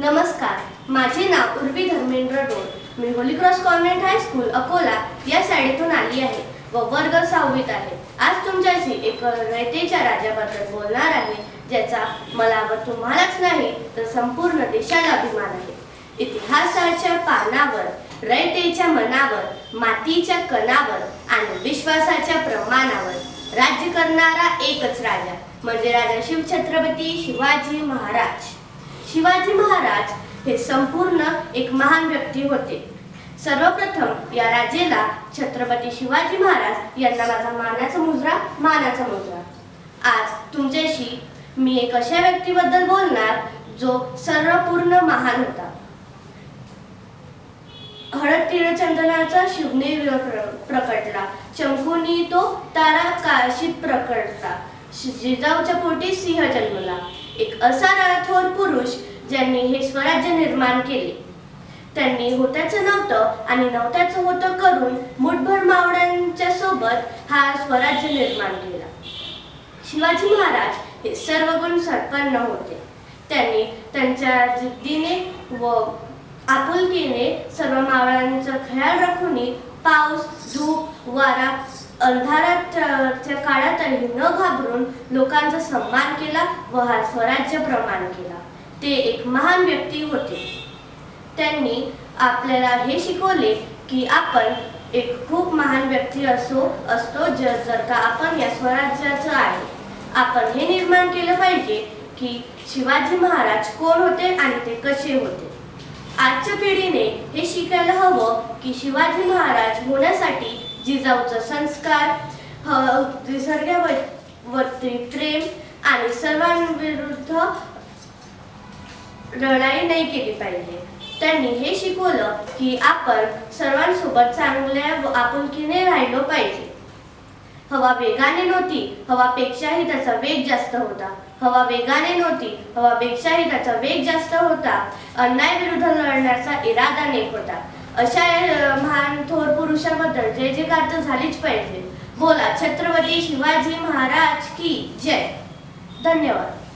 नमस्कार माझे नाव उर्वी धर्मेंद्र डोळ मी Holy Cross Convent high school Akola या शाळेतून आली आहे व वर्ग सहावीत आहे. आज तुमच्याशी एक रयतेच्या राजाबद्दल बोलणार आहे ज्याचा मला व तुम्हालाच नाही तर संपूर्ण देशाला अभिमान आहे. इतिहासाच्या पानावर रयतेच्या मनावर मातीच्या कणावर आणि विश्वासाच्या प्रमाणावर राज्य करणारा एकच राजा म्हणजे राजा शिवछत्रपती शिवाजी महाराज. शिवाजी महाराज हे संपूर्ण एक महान व्यक्ती होते. सर्वप्रथम या राजेला छत्रपती शिवाजी महाराज यांना माझा मानाचा मुजरा मानाचा मुजरा. आज तुमच्याशी मी एक अशा व्यक्तीबद्दल बोलणार जो सर्वपूर्ण महान होता. हळद तिळचंदनाचा शिवने प्रकटला. चंकुनी तो तारा काशीत प्रकटला. जिजाऊच्या पोटी सिंह जन्मला. एक असा राथोर पुरुष ज्यांनी हे स्वराज्य निर्माण केले. त्यांनी होत्याचं नव्हतं आणि नव्हत्याचं होतं करून मुठभर मावळ्यांच्या सोबत हा स्वराज्य निर्माण केला. शिवाजी महाराज हे सर्व गुण संपन्न होते. त्यांनी त्यांच्या जिद्दीने व आपुलकीने सर्व मावळ्यांचा ख्याल राखून पाऊस धूप वारा अंधाराच्या काळातही न घाबरून लोकांचा सन्मान केला व हा स्वराज्य प्रमाण केला. ते एक महान व्यक्ती होते. त्यांनी आपल्याला हे शिकवले की आपण एक खूप महान व्यक्ती असो असतो जर जर का आपण या स्वराज्याचं आहे. आपण हे निर्माण केलं पाहिजे की शिवाजी महाराज कोण होते आणि ते कसे होते. आजच्या पिढीने हे शिकायला हवं की शिवाजी महाराज होण्यासाठी जिजाऊचं संस्कार ह- निसर्गावरती प्रेम आणि सर्वांविरुद्ध लढाई नाही केली पाहिजे. त्यांनी हे शिकवलं की आपण सर्वांसोबत चांगल्या व आपुलकीने राहिलो पाहिजे. हवा वेगाने नव्हती हवापेक्षाही त्याचा वेग जास्त होता. हवा वेगाने नव्हती हवापेक्षाही त्याचा वेग जास्त होता. अन्याय विरुद्ध लढण्याचा इरादा नेक होता. अशा महान थोर पुरुषाबद्दल जय जयकार तर झालीच पाहिजे. बोला छत्रपती शिवाजी महाराज की जय. धन्यवाद.